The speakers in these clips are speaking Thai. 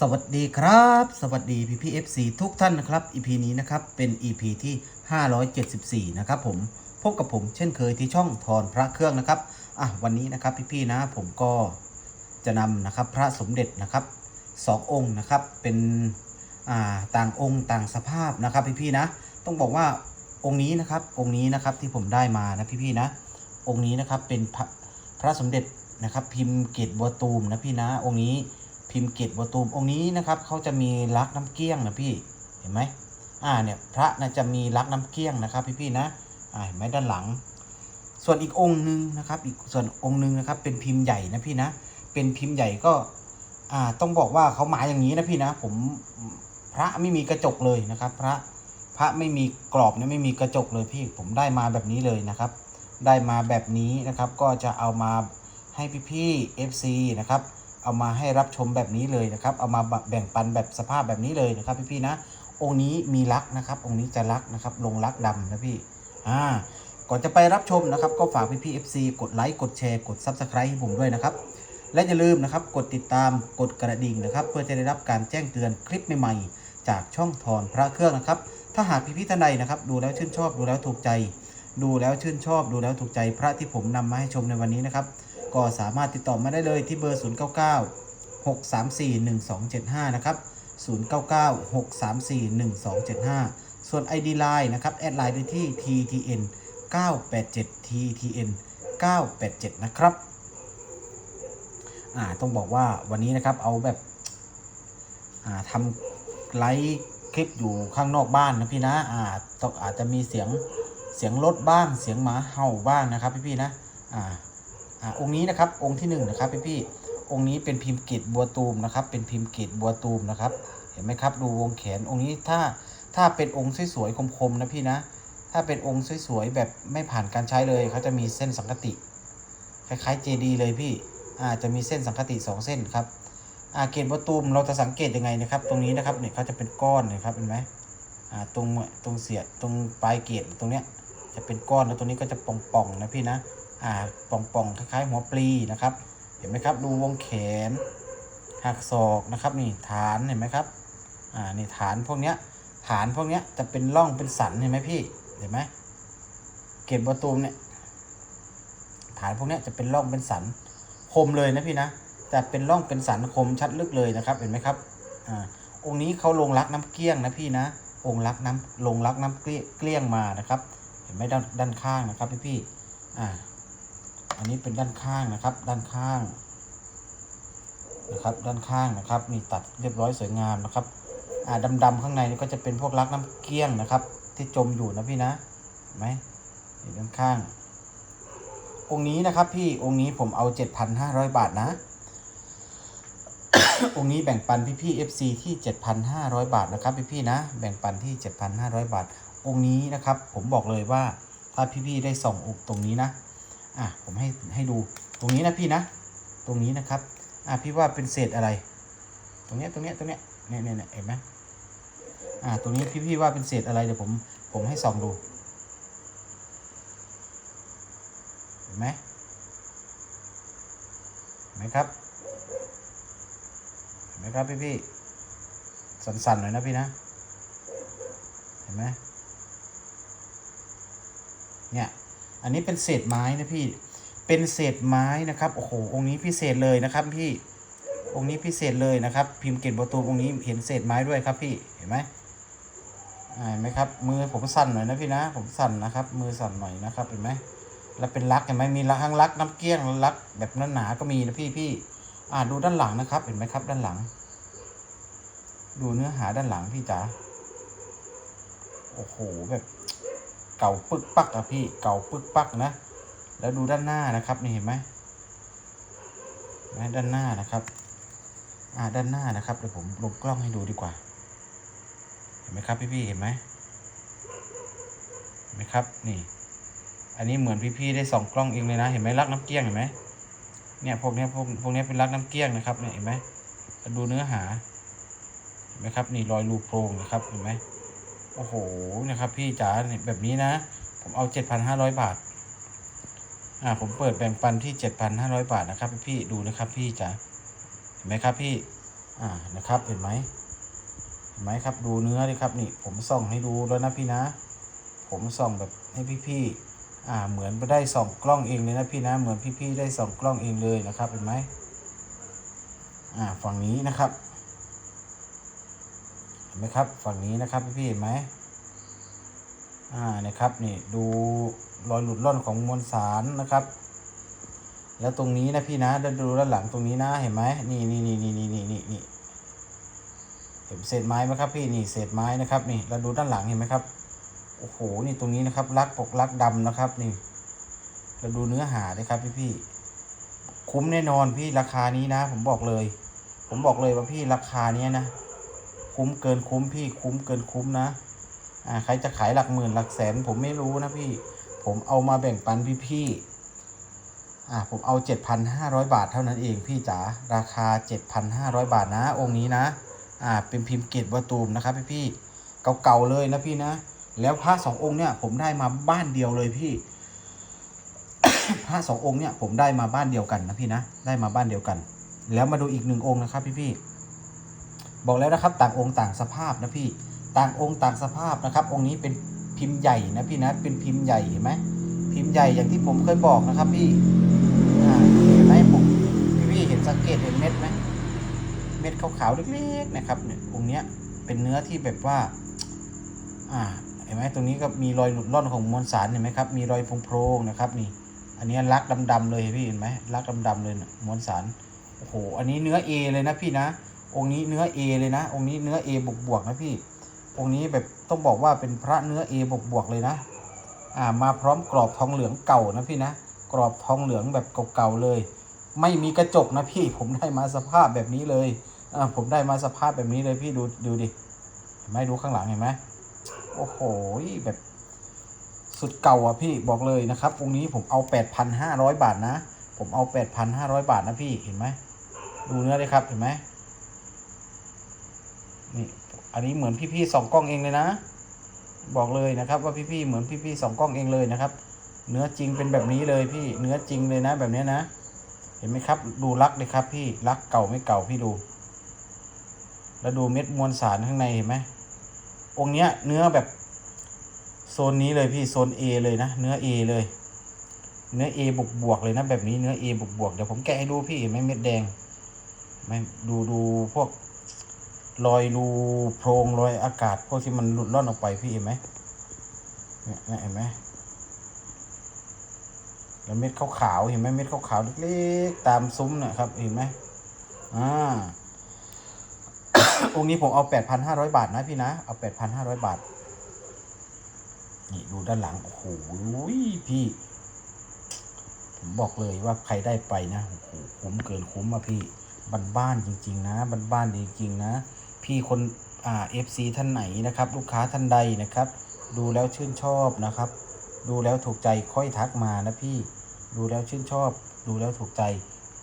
สวัสดีครับ สวัสดีพี่พี่เอฟซีทุกท่านนะครับ EP นี้นะครับ เป็น EP ที่ 574 นะครับผม พบกับผมเช่นเคยที่ช่องทอนพระเครื่องนะครับ อะวันนี้นะครับพี่ๆนะผมก็จะนำนะครับพระสมเด็จนะครับสององค์นะครับเป็นอ่าต่างองค์ต่างสภาพนะครับพี่ๆนะ ต้องบอกว่าองค์นี้นะครับองค์นี้นะครับที่ผมได้มานะพี่ๆนะ องค์นี้นะครับเป็นพระพระสมเด็จนะครับพิมพ์เกตบัวตูมนะพี่นะองค์นี้ พิมพ์เกตบัตูมองค์นี้นะครับเขาจะมีลักน้ำเกี้ยงนะพี่เห็นไหมอ่าเนี่ยพระนะจะมีลักน้ำเกี้ยงนะครับพี่ๆนะอ่าเห็นไหมด้านหลัง ส่วนอีกองค์หนึ่งนะครับ อีกส่วนองค์หนึ่งนะครับ เป็นพิมพ์ใหญ่นะพี่นะ เป็นพิมพ์ใหญ่ก็อ่าต้องบอกว่าเขาหมายอย่างนี้นะพี่นะ ผมพระไม่มีกระจกเลยนะครับ พระพระไม่มีกรอบเนี่ยไม่มีกระจกเลยพี่ผมได้มาแบบนี้เลยนะครับ ได้มาแบบนี้นะครับ ก็จะเอามาให้พี่ๆ FC นะครับ เอามาให้รับชมแบบนี้เลยนะครับ เอามาแบ่งปันแบบสภาพแบบนี้เลยนะครับพี่ๆนะ องค์นี้มีลักนะครับ องค์นี้จะลักนะครับ ลงลักดำนะพี่ อ่า ก่อนจะไปรับชมนะครับ ก็ฝากพี่ๆ FC กดไลค์กดแชร์กด Subscribe ให้ผมด้วยนะครับ และอย่าลืมนะครับ กดติดตามกดกระดิ่งนะครับ เพื่อจะได้รับการแจ้งเตือนคลิปใหม่ๆ จากช่องทอนพระเครื่องนะครับ ถ้าหากพี่ๆท่านใดนะครับ ดูแล้วชื่นชอบดูแล้วถูกใจ ดูแล้วชื่นชอบดูแล้วถูกใจพระที่ผมนำมาให้ชมในวันนี้นะครับ ก็สามารถติดต่อมาได้เลยที่เบอร์ 099 634 1275 นะครับ 099 634 1275 ส่วน ID Line นะครับ แอดไลน์ได้ที่ TTN 987 TTN 987 นะครับ อ่า ต้องบอกว่าวันนี้นะครับ เอาแบบ อ่าทำไลฟ์คลิปอยู่ข้างนอกบ้านนะพี่นะ อ่าต้องอาจจะมีเสียง เสียงรถบ้าง เสียงหมาเห่าบ้างนะครับพี่พี่ๆนะ อ่า อ่าองค์นี้นะครับองค์ที่หนึ่งนะครับพี่พี่องค์นี้เป็นพิมพ์กีดบัวตูมนะครับ เป็นพิมพ์กีดบัวตูมนะครับ เห็นไหมครับ ดูวงแขนองค์นี้ถ้าถ้าเป็นองค์สวยๆคมๆนะพี่นะ ถ้าเป็นองค์สวยๆแบบไม่ผ่านการใช้เลยเขาจะมีเส้นสังกติ คล้ายๆเจดีเลยพี่อาจะมีเส้นสังกติสองเส้นครับอาเกตบัวตูมเราจะสังเกตยังไงนะครับ ตรงนี้นะครับเนี่ยเขาจะเป็นก้อนนะครับเห็นไหมอ่าตรงตรงเสียดตรงปลายเกตตรงเนี้ยจะเป็นก้อนแล้วตรงนี้ก็จะป่องๆนะพี่นะ อ่าป่องๆคล้ายๆหัวปลีนะครับ เห็นไหมครับ ดูวงแขน หักศอกนะครับ นี่ฐานเห็นไหมครับอ่านี่ฐานพวกเนี้ยฐานพวกเนี้ยจะเป็นร่องเป็นสันเห็นไหมพี่เห็นไหมเกล็ดประตูมเนี่ยฐานพวกเนี้ยจะเป็นร่องเป็นสันคมเลยนะพี่นะแต่เป็นร่องเป็นสันคมชัดลึกเลยนะครับ เห็นไหมครับอ่าองค์นี้เขาลงรักน้ำเกลี้ยงนะพี่นะองค์รักน้ำลงรักน้ำเกลี้ยเกลี้ยงมานะครับ เห็นไหมด้านด้านข้างนะครับพี่พี่อ่า อันนี้เป็นด้านข้างนะครับ ด้านข้างนะครับ ด้านข้างนะครับนี่ตัดเรียบร้อยสวยงามนะครับอ่าดำๆข้างในนี่ก็จะเป็นพวกลักน้ำเกลี้ยงนะครับ ที่จมอยู่นะพี่นะไหมด้านข้าง องค์นี้นะครับ พี่องค์นี้ผมเอา 7,500 บาทนะ องค์นี้แบ่งปันพี่พี่ FC ที่ 7,500 บาทนะครับพี่พี่นะ แบ่งปันที่ 7,500 บาท องค์นี้นะครับ ผมบอกเลยว่าถ้าพี่พี่ได้ส่ององค์ตรงนี้นะ อะผมให้ให้ดูตรงนี้นะพี่นะ ตรงนี้นะครับ อะพี่ว่าเป็นเศษอะไร ตรงเนี้ยตรงเนี้ยตรงเนี้ยเนี่ยเนี่ยเห็นไหมอะตรงนี้พี่พี่ว่าเป็นเศษอะไรเดี๋ยวผมผมให้ส่องดูเห็นไหมเห็นไหมครับเห็นไหมครับพี่พี่สั่นๆหน่อยนะพี่นะเห็นไหมเนี่ย อันนี้เป็นเศษไม้นะพี่ เป็นเศษไม้นะครับ โอ้โห องค์นี้พิเศษเลยนะครับพี่ องค์นี้พิเศษเลยนะครับ พิมพ์เกตประตูองค์นี้เห็นเศษไม้ด้วยครับพี่ เห็นไหมเห็นไหมครับ มือผมสั่นหน่อยนะพี่นะ ผมสั่นนะครับ มือสั่นหน่อยนะครับ เห็นไหมแล้วเป็นลักเห็นไหมมีลักทั้งลักน้ำเกลี้ยงลักแบบนั้นหนาก็มีนะพี่พี่ อ่าดูด้านหลังนะครับ เห็นไหมครับ ด้านหลัง ดูเนื้อหาด้านหลังพี่จ๋า โอ้โหแบบ เก่าปึกปักอะพี่เก่าปึกปักนะ แล้วดูด้านหน้านะครับนี่เห็นไหมนะด้านหน้านะครับ อ่าด้านหน้านะครับเดี๋ยวผมลงกล้องให้ดูดีกว่า เห็นไหมครับพี่ๆเห็นไหมเห็นไหมครับนี่ อันนี้เหมือนพี่ๆได้ส่องกล้องเองเลยนะ เห็นไหมรักน้ำเกลี้ยงเห็นไหมเนี่ยพวกเนี้ยพวกพวกเนี้ยเป็นรักน้ำเกลี้ยงนะครับเนี่ยเห็นไหมดูเนื้อหาเห็นไหมครับ นี่รอยรูโพรงนะครับเห็นไหม โอ้โหนะครับ พี่จ๋าแบบนี้นะ ผมเอาเจ็ดพันห้าร้อยบาท อ่า ผมเปิดแบ่งปันที่เจ็ดพันห้าร้อยบาทนะครับ พี่ดูนะครับ พี่จ๋าเห็นไหมครับพี่ อ่านะครับ เห็นไหมเห็นไหมครับ ดูเนื้อดิครับนี่ ผมส่องให้ดูแล้วนะพี่นะ ผมส่องแบบให้พี่ๆอ่า เหมือนไปได้ส่องกล้องเองเลยนะพี่นะ เหมือนพี่ๆได้ส่องกล้องเองเลยนะครับ เห็นไหมอ่า ฝั่งนี้นะครับ ห็นไหมครับฝั่งนี้นะครับพี่เห็นไหมอ่านะครับนี่ดูรอยหลุดร่อนของมวลสารนะครับ แล้วตรงนี้นะพี่นะแล้วดูด้านหลังตรงนี้นะเห็นไหมนี่นี่นี่นี่นี่นี่นี่นี่เห็นเศษไม้ไหมครับพี่นี่เศษไม้นะครับนี่แล้วดูด้านหลังเห็นไหมครับโอ้โหนี่ตรงนี้นะครับลักปกลักดำนะครับนี่แล้วดูเนื้อหาเลยครับพี่พี่คุ้มแน่นอนพี่ราคานี้นะ ผมบอกเลย ผมบอกเลยว่าพี่ราคาเนี้ยนะ คุ้มเกินคุ้มพี่คุ้มเกินคุ้มนะอ่าใครจะขายหลักหมื่นหลักแสน ผมไม่รู้นะพี่ ผมเอามาแบ่งปันพี่พี่อ่าผมเอา 7,500 บาทเท่านั้นเองพี่จ๋าราคา 7,500 บาทนะ องค์นี้นะอ่าเป็นพิมพ์เกตวัตูมนะครับพี่พี่เก่าๆเลยนะพี่นะ แล้วพระสององค์เนี่ยผมได้มาบ้านเดียวเลยพี่พระสององค์เนี่ยผมได้มาบ้านเดียวกันนะพี่นะได้มาบ้านเดียวกัน แล้วมาดูอีกหนึ่งองค์นะครับพี่พี่ บอกแล้วนะครับต่างองค์ต่างสภาพนะพี่ต่างองค์ต่างสภาพนะครับ องค์นี้เป็นพิมพ์ใหญ่นะพี่นะเป็นพิมพ์ใหญ่เห็นไหมพิมพ์ใหญ่อย่างที่ผมเคยบอกนะครับพี่เห็นไหมผมพี่พี่เห็นสังเกตเห็นเม็ดไหมเม็ดขาวๆเล็กๆนะครับเนี่ยองค์เนี้ยเป็นเนื้อที่แบบว่าอ่าเห็นไหมตรงนี้ก็มีรอยหลุดร่อนของมวลสารเห็นไหมครับมีรอยโพรงๆนะครับนี่ อันนี้ลักดำๆเลยพี่เห็นไหมลักดำๆเลยนะมวลสารโอ้โหอันนี้เนื้อ A เลยนะพี่นะ องค์นี้เนื้อ A เลยนะ องค์นี้เนื้อ A บวกบวกนะพี่ องค์นี้แบบต้องบอกว่าเป็นพระเนื้อ A บวกบวกเลยนะ อ่า มาพร้อมกรอบทองเหลืองเก่านะพี่นะ กรอบทองเหลืองแบบเก่าๆเลย ไม่มีกระจกนะพี่ ผมได้มาสภาพแบบนี้เลย อ่า ผมได้มาสภาพแบบนี้เลยพี่ดูดูดิ เห็นไหมดูข้างหลังเห็นไหมโอ้โห แบบสุดเก่าอะพี่บอกเลยนะครับ องค์นี้ผมเอา 8,500 บาทนะ ผมเอา 8,500 บาทนะพี่ เห็นไหม ดูเนื้อเลยครับ เห็นไหม นี่อันนี้เหมือนพี่ๆสองกล้องเองเลยนะ บอกเลยนะครับ ว่าพี่ๆเหมือนพี่ๆสองกล้องเองเลยนะครับ เนื้อจริงเป็นแบบนี้เลยพี่เนื้อจริงเลยนะแบบนี้นะ เห็นไหมครับ ดูลักเลยครับ พี่ลักเก่าไม่เก่าพี่ดู แล้วดูเม็ดมวลสารข้างในเห็นไหมองค์เนี้ยเนื้อแบบโซนนี้เลยพี่โซน A เลยนะ เนื้อ A เลย เนื้อ A บวกบวกเลยนะแบบนี้เนื้อ A บวกบวกเดี๋ยวผมแกะให้ดูพี่เห็นไหมเม็ดแดงไม่ดูดูพวก รอยรูโพรงรอยอากาศพวกที่มันหลุดล่อนออกไปพี่เห็นไหมเนี่ยเห็นไหมแล้วเม็ดขาวๆเห็นไหมเม็ดขาวๆเล็กๆตามซุ้มเนะครับ เห็นไหมอ่าองค์นี้ผมเอา 8,500 บาทนะพี่นะ เอา 8,500 บาท นี่ดูด้านหลัง โอ้โหพี่ ผมบอกเลยว่าใครได้ไปนะ โอ้โหคุ้มเกินคุ้มอะพี่ บ้านๆจริง ๆ นะ บ้านๆจริง ๆ นะ พี่คนอ่า FC ท่านไหนนะครับ ลูกค้าท่านใดนะครับ ดูแล้วชื่นชอบนะครับ ดูแล้วถูกใจค่อยทักมานะพี่ดูแล้วชื่นชอบ ดูแล้วถูกใจ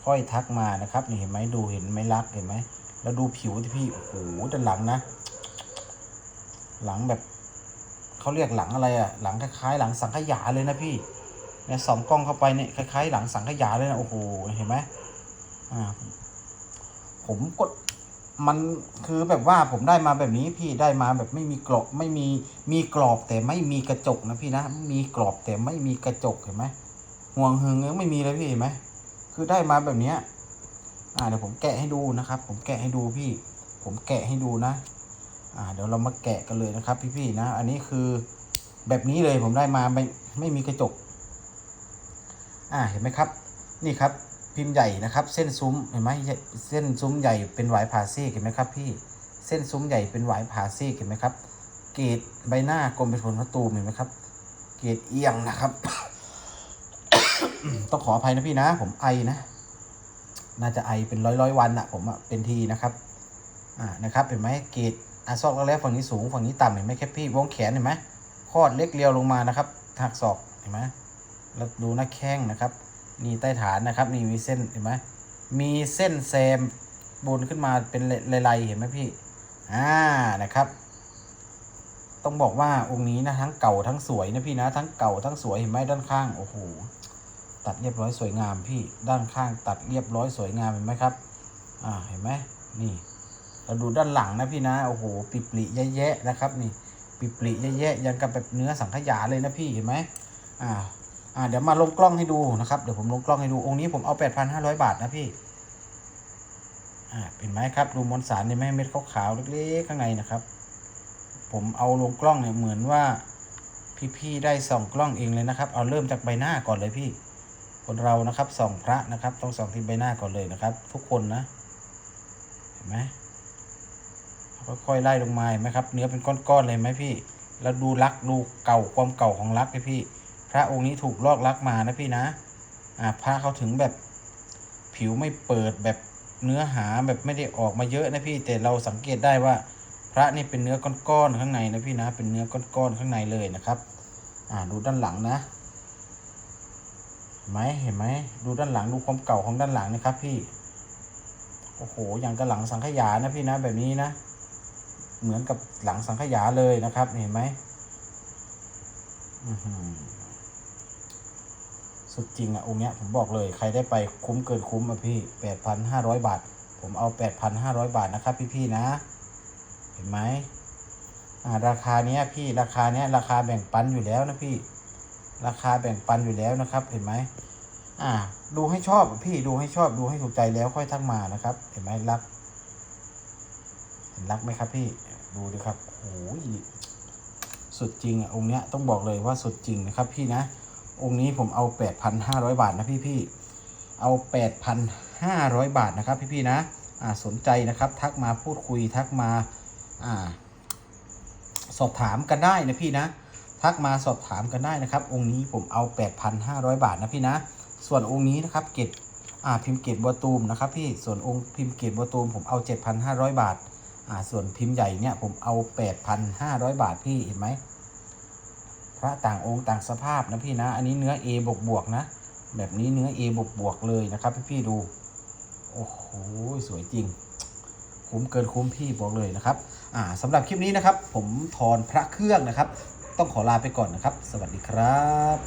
ค่อยทักมานะครับนี่เห็นไหมดูเห็นไหมรักเห็นไหมแล้วดูผิวที่พี่โอ้โหด้านหลังนะ หลังแบบเขาเรียกหลังอะไรอะหลังคล้ายๆ หลังสังขยาเลยนะพี่เนี่ยสองกล้องเข้าไปเนี่ยคล้ายๆ หลังสังขยาเลยนะโอ้โหเห็นไหมอ่าผมกด มันคือแบบว่าผมได้มาแบบนี้พี่ได้มาแบบไม่มีกรอบไม่มีมีกรอบแต่ไม่มีกระจกนะพี่นะมีกรอบแต่ไม่มีกระจกเห็นไหมห่วงหึงยังไม่มีเลยพี่เห็นไหมคือได้มาแบบเนี้ยอ่าเดี๋ยวผมแกะให้ดูนะครับ ผมแกะให้ดูพี่ ผมแกะให้ดูนะ อ่า เดี๋ยวเรามาแกะกันเลยนะครับ พี่ๆนะ อันนี้คือแบบนี้เลยผมได้มาไม่ไม่มีกระจก อ่าเห็นไหมครับ นี่ครับ พิมพ์ใหญ่นะครับ เส้นซุ้มเห็นไหมเส้นซุ้มใหญ่เป็นหวายผ่าซีกเห็นไหมครับพี่เส้นซุ้มใหญ่เป็นหวายผ่าซีกเห็นไหมครับ เกรดใบหน้ากลมเป็นผลประตูเห็นไหมครับ เกรดเอียงนะครับ ต้องขออภัยนะพี่นะ ผมไอนะ น่าจะไอเป็นร้อยร้อยวันอะผมอะเป็นทีนะครับอ่านะครับเห็นไหมเกรดอาซอกแล้วฝั่งนี้สูงฝั่งนี้ต่ำเห็นไหมแครับพี่วงแขนเห็นไหมคอดเล็กเรียวลงมานะครับหักศอกเห็นไหมแล้วดูหน้าแข้งนะครับ นี่ใต้ฐานนะครับ นี่มีเส้นเห็นไหมมีเส้นแซมบนขึ้นมาเป็นลายๆเห็นไหมพี่อ่านะครับ ต้องบอกว่าองค์นี้นะทั้งเก่าทั้งสวยนะพี่นะทั้งเก่าทั้งสวยเห็นไหมด้านข้างโอ้โหตัดเรียบร้อยสวยงามพี่ด้านข้างตัดเรียบร้อยสวยงามเห็นไหมครับอ่าเห็นไหมนี่เราดูด้านหลังนะพี่นะโอ้โหปิปลิแย่ๆนะครับ นี่ปิปลิแย่ๆยังกับแบบเนื้อสังขยาเลยนะพี่เห็นไหมอ่า อ่าเดี๋ยวมาลงกล้องให้ดูนะครับ เดี๋ยวผมลงกล้องให้ดูองค์นี้ผมเอา8,500บาทนะพี่ อ่าเห็นไหมครับดูมวลสารในแม่เม็ดขาวๆเล็กๆข้างในนะครับ ผมเอาลงกล้องเนี่ยเหมือนว่าพี่ๆได้ส่องกล้องเองเลยนะครับ เอาเริ่มจากใบหน้าก่อนเลยพี่ คนเรานะครับส่องพระนะครับ ต้องส่องที่ใบหน้าก่อนเลยนะครับ ทุกคนนะ เห็นไหมค่อยๆไล่ลงมาเห็นไหมครับ เนื้อเป็นก้อนๆเลยไหมพี่ แล้วดูลักษ์ดูเก่าความเก่าของลักษ์เลยพี่ พระองค์นี้ถูกลอกลักมานะพี่นะอ่าพระเขาถึงแบบผิวไม่เปิดแบบเนื้อหาแบบไม่ได้ออกมาเยอะนะพี่แต่เราสังเกตได้ว่า พระนี่เป็นเนื้อก้อนๆข้างในนะพี่นะ เป็นเนื้อก้อนๆข้างในเลยนะครับ อ่าดูด้านหลังนะเห็นไหมเห็นไหมดูด้านหลังดูความเก่าของด้านหลังนะครับ พี่โอ้โหอย่างกับหลังสังขยานะพี่นะแบบนี้นะ เหมือนกับหลังสังขยาเลยนะครับ เห็นไหมอือหือ สุดจริงอะองค์เนี้ยผมบอกเลยใครได้ไปคุ้มเกินคุ้มอะพี่แปดพันห้าร้อยบาท ผมเอาแปดพันห้าร้อยบาทนะครับพี่ๆนะ เห็นไหมอ่าราคาเนี้ยพี่ราคาเนี้ยราคาแบ่งปันอยู่แล้วนะพี่ ราคาแบ่งปันอยู่แล้วนะครับ เห็นไหมอ่า ดูให้ชอบพี่ดูให้ชอบดูให้ถูกใจแล้วค่อยทักมานะครับ เห็นไหมรักเห็นรักไหมครับพี่ดูดิครับโอ้ยสุดจริงอะองค์เนี้ยต้องบอกเลยว่าสุดจริงนะครับพี่นะ องค์นี้ผมเอาแปดพันห้าร้อยบาทนะพี่พี่เอาแปดพันห้าร้อยบาทนะครับพี่พี่นะอ่าสนใจนะครับทักมาพูดคุยทักมาอ่าสอบถามกันได้นะพี่นะ ทักมาสอบถามกันได้นะครับ องค์นี้ผมเอา 8,500 บาทนะพี่นะ ส่วนองค์นี้นะครับเกตอ่าพิมพ์เกตบัวตูมนะครับพี่ส่วนองค์พิมพ์เกตบัวตูมผมเอา 7,500 บาทอ่าส่วนพิมพ์ใหญ่เนี่ยผมเอา 8,500 บาทพี่เห็นไหม พระต่างองค์ต่างสภาพนะพี่นะ อันนี้เนื้อ A บวกบวกนะ แบบนี้เนื้อ A บวกบวกเลยนะครับพี่พี่ๆดู โอ้โห สวยจริง คุ้มเกินคุ้มพี่บอกเลยนะครับ อ่าสำหรับคลิปนี้นะครับ ผมทอนพระเครื่องนะครับ ต้องขอลาไปก่อนนะครับ สวัสดีครับ